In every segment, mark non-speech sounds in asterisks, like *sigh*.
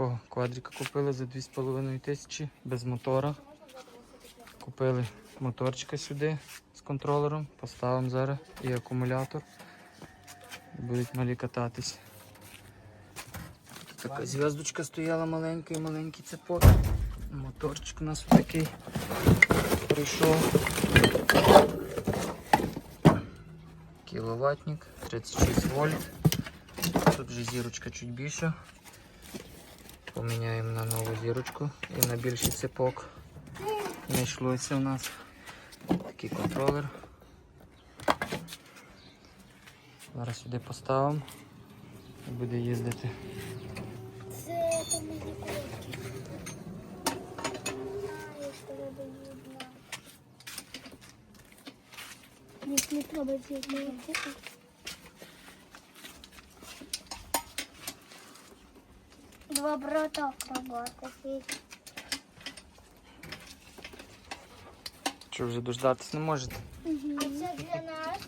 такого квадрика купили за 2,5 тисячі без мотора. Купили моторчика сюди з контролером, поставимо зараз і акумулятор. Будуть малі кататись. Така зв'язочка стояла маленька і маленький цепок. Моторчик у нас такий прийшов. Кіловатник, 36 вольт. Тут вже зірочка чуть більша. Поміняємо на нову зірочку і на більший цепок. Знайшлося у нас такий контролер. Зараз сюди поставимо і буде їздити. Це там мені тебе не треба з'єднувати. Два брата акробати. Що вже дождатись не можете? А це для нас?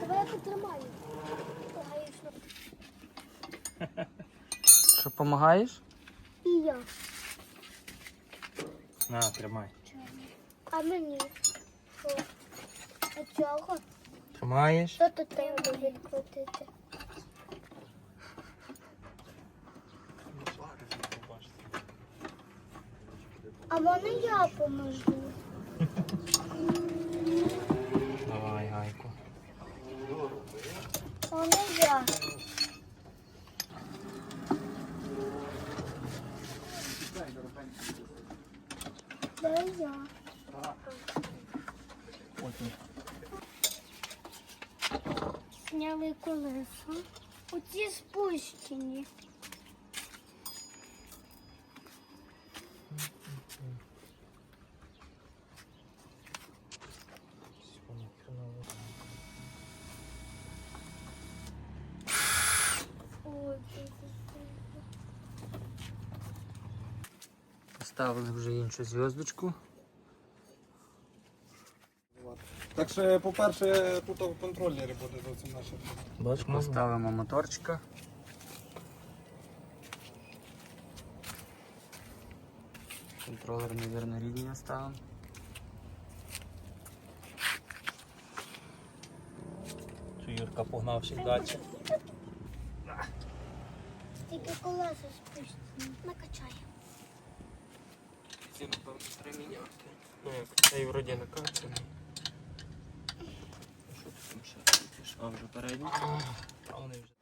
Давай я потримаю. Що допомагаєш? І я. На, тримай. А мені? Що? А цього? Тримаєш? Що тут треба відкрутити? А можна я поможу? Давай, гайку. Можна я. Дай я. Сняли колеса. Оці спущені. Поставили вже іншу зв'язочку. Так що, по-перше, тут в контролері буде зовсім наше. Бач, Поставимо моторчика. Контролер, мабуть, рідні ставимо. Юрка погнав ще далі. Тільки колеса спущені. Накачай. Ці, напевно, міняти. Ну як, цей вроді накачаний. Що тут там ще? А, вже передній? А вони вже.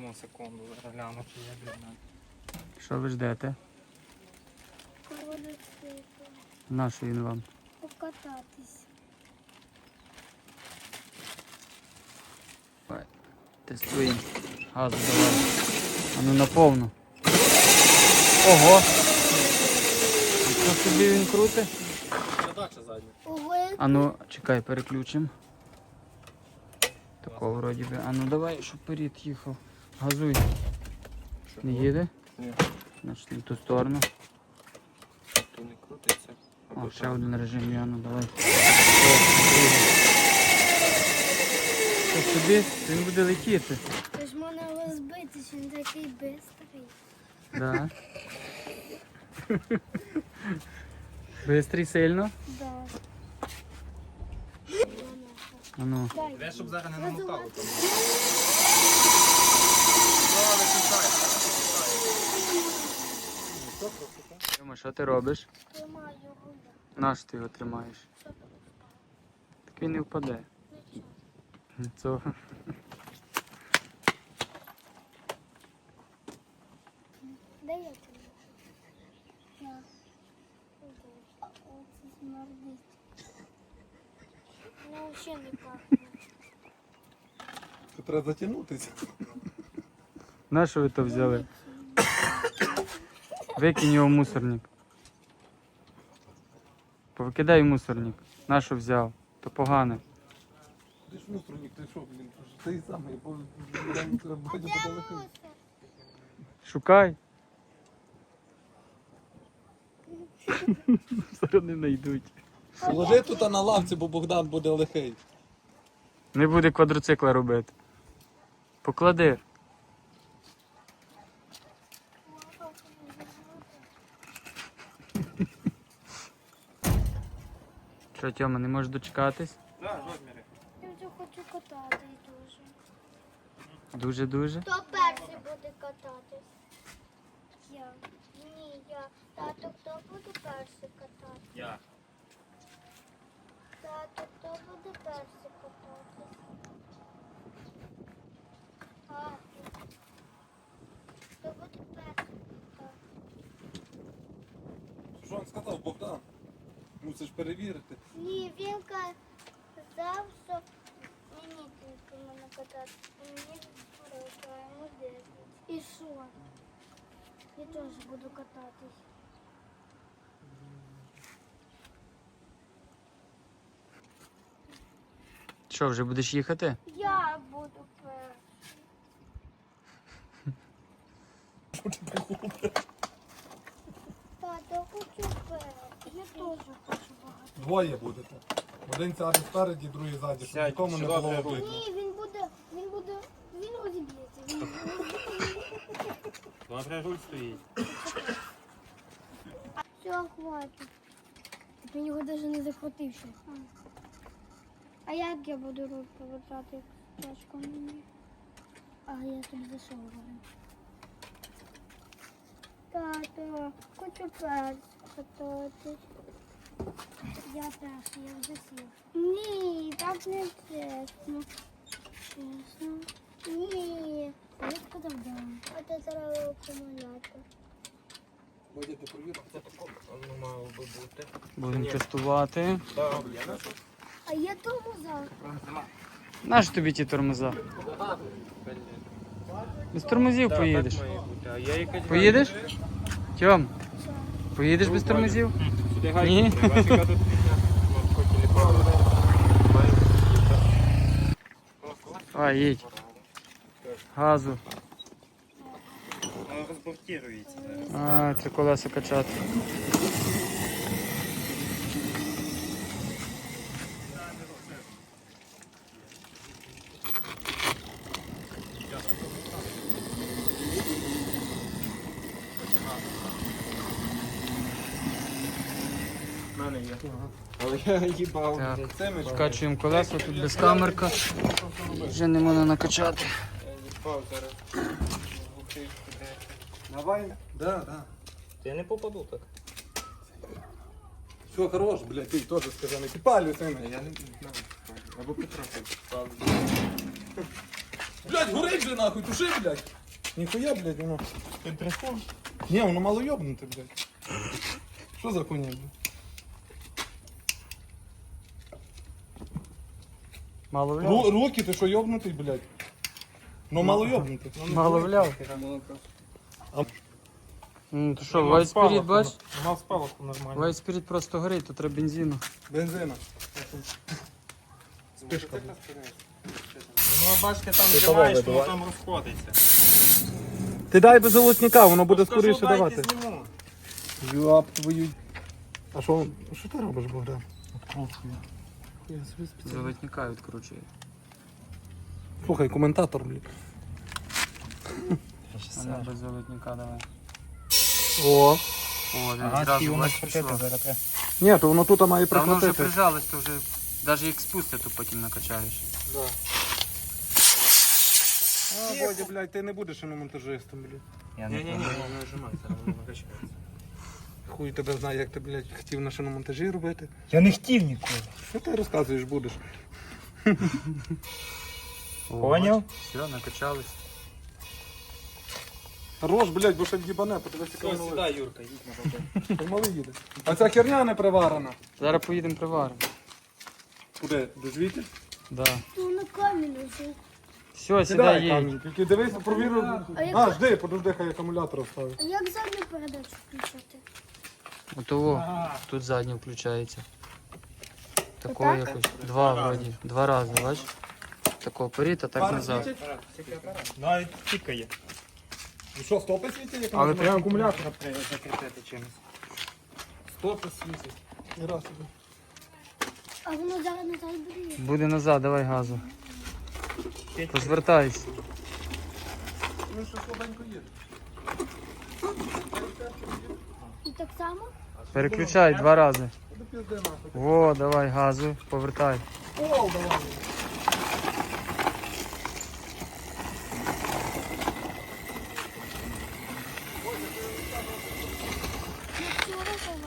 Одну секунду, зараз гляну, чи є для мене. Що ви ждете? Квадроцикл. Нашу він вам. Покататись. Давай. Тестуємо. Газу давай. А ну наповну. Ого! Що собі він крутить? Задача задня. Ого, А ну, чекай, переключимо. Такого вроді би. А ну давай, щоб перед їхав. Газуй. Не їде? Ні. Значить, в ту сторону. То не крутиться. О, ще один режим, я, ну давай. Що собі, він буде летіти. ти ж можна розбитись, він такий бистрий. Да. Бистрий сильно. Да. А ну. Дай. Де, щоб зараз не намотало там. Тьома, що ти робиш? Тримаю його. Наш ти його тримаєш? Так він впаде. Я. Оце смердить. Ну, не пахне. Це треба затягнутися. На що ви то взяли? Викинь його в мусорник. Повикидай в мусорник. На що взяв? То погане. Ти ж мусорник, ти що, блін? Ти самий, бо буде де Шукай. *laughs* Зараз не знайдуть. Положи тут на лавці, бо Богдан буде лихий. Не буде квадроцикла робити. Поклади. Що, Тьома, не можеш дочекатись? Да, розміри. Я вже хочу катати дуже. Дуже-дуже. Хто перший буде кататись? Я. Ні, я. Тато, хто буде перший кататись? Я. Тато, хто буде перший кататись? Тато. Хто буде перший кататись? Що він сказав, Богдан? Мусиш перевірити. Ні, він казав, що мені тільки мене катати. Мені спорити, йому 10. І що? Я теж буду кататись. Що, вже будеш їхати? Я буду перший. *laughs* Тато, хочу перший. Я теж хочу. Двоє будете. Один сяде спереді, другий ззаді, щоб Сядь, нікому не сюди було треба. видно. Ні, він буде, він буде, він розіб'ється. Він Добре, руль стоїть. Все, хватить. Він його навіть не захватив ще. А як я буду руль повертати тяжко мені? А я тобі засовую. Тато, хочу перш кататись. Я я вже сів. Ні, так не чесно. Чесно. Ні. Я сказав да. А ти зараз акумулятор. Мало би бути. Будемо тестувати. Так, я? А я тормоза. Нащо тобі ті тормоза? Без тормозів Так, поїдеш. так має бути. А я якась... Поїдеш? Тьом, поїдеш без тормозів? Ні. треба. Бачиш, яка тут фігня? Ну, хоч і не правда. А, їдь. Газу. Воно розбовтірується. А, це колеса качати. Мене є. Але я їбав. Так. Вкачуємо колеса, тут без камерка. Вже не можна накачати. Я їбав зараз. Глухий куди. Давай. Да, да. Я не попаду так. Все, хорош, блядь, ти теж сказав, не підпалюй сина. Я не знаю. Або підпав. Блядь, горить же нахуй, туши, блядь. Ніхуя, блядь, воно. Ти брехун? Ні, воно мало йобнути, блядь. Що за хуйня, блядь? Мало Ру- руки, ти що йобнутий, блядь? Ну мало йобнути. Мало вляв. Ну то що, White Spirit, бач? Мав спалаху нормально. White Spirit просто горить, то треба бензину. Бензина. Спишка. Ну, бачите, там Ти тримаєш, воно там розходиться. Ти дай без золотника, воно буде Скажу, скоріше дайте давати. зніму. Йоп твою. А що, що ти робиш, Богдан? Я собі спеціально. Золотника відкручує. Слухай, коментатор, блядь. А не без золотника давай. О. О, він Ага, зразу воно пішло. зараз. треба. Ні, то воно тут має Та воно вже прихватити. прижалось, то вже навіть як спустя, то потім накачаєш. Да. А, Бодя, блядь, ти не будеш монтажистом, блядь. Ні-ні-ні, воно не нажимай, зараз воно накачається. Хуй тебе знає, як ти, блядь, хотів на шиномонтажі робити. Я не хотів ніколи. Що ти розказуєш будеш? *laughs* Поняв? Все, накачались. Хорош, блядь, бо ще в'їбане, подивися, як воно лежить. Юрка, їдь на. Як їде. А ця херня не приварена. Зараз поїдемо приваримо. Куди? До звідти? Да. То на камінь лежить. Все, сідай їдь. камінь. Тільки дивись, провірив. А як- жди, подожди, хай акумулятор оставить. А як задню передачу включати? Отого. Тут задній включається. Такого якось. Два вроді. Два рази, бачиш? Такого поріт, а так назад. Навіть тікає. Ну що, стопи світять? як Але прям акумулятор. Треба закріпити чимось. Стопи світять. І раз іде. А воно зараз назад буде. Буде назад, давай газу. Розвертайся. Ну що слабенько їде. І так само? Переключай два рази. Во, давай газу, повертай. Пол давай.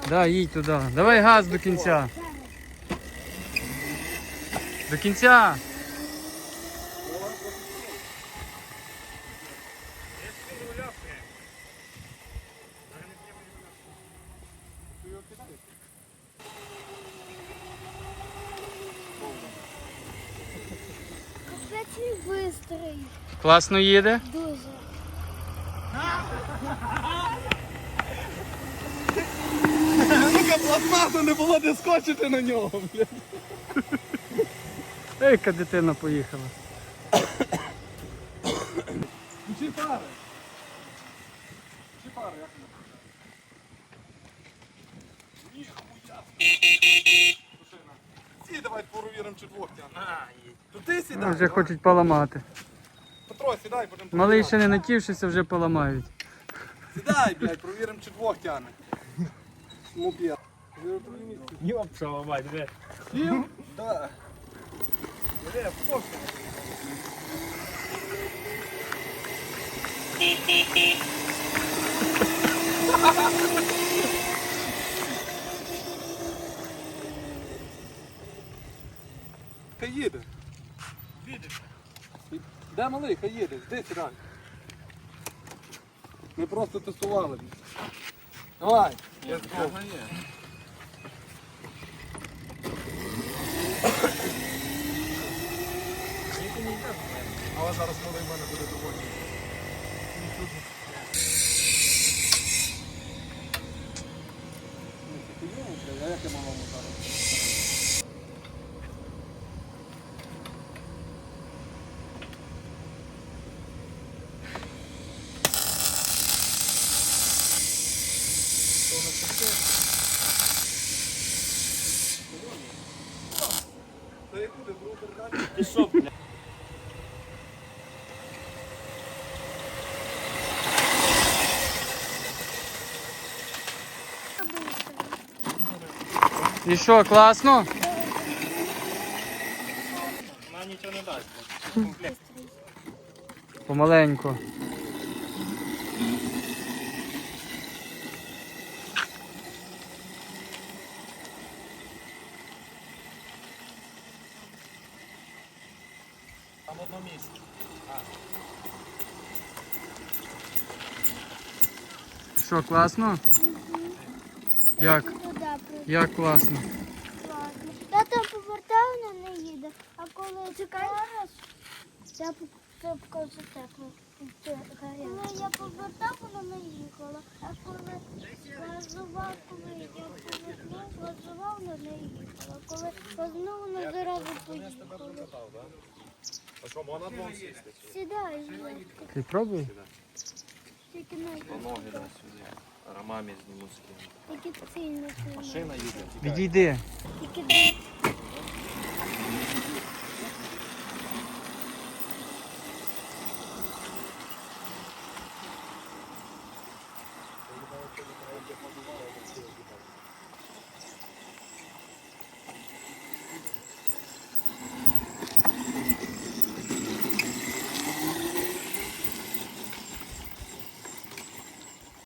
Да, їдь туди. Давай газ до кінця. До кінця. Капець він бистрий. Класно їде. Дуже. Сука, пластмаса не було де скочити на нього, блядь. Ей, яка дитина поїхала. Включи пари. Включи пари, як воно? Ніхуя. Машина. Сі, давай провіримо, чи двох тягне. То ти сідай. Вже хочуть поламати. Петро, сідай, будемо Малий ще не натівшися, вже поламають. Сідай, блядь, провіримо, чи двох тягне. Мопед. Йопша, мать, де? Сів? Да. Хай їде. Де малий, хай їде, де сідай. Ми просто тестували. Давай. Go. Але зараз малий в мене буде доволі. А як я малому зараз? І що, класно? Вона нічого не дасть. Помаленьку. Що, класно? Як? Як класно? Класно. Я там повертаю, вона не їде. А коли зараз, я покажу тепло. Коли я повертав, вона не їхала. А коли газував, коли я повернув, газував, вона не їхала. Коли газнув, вона зразу поїхала. А що, можна двом сісти? Сідай. Ти пробуй? Тільки Ноги дай сюди. Рамамі зніму з ким. Машина їде. Відійди.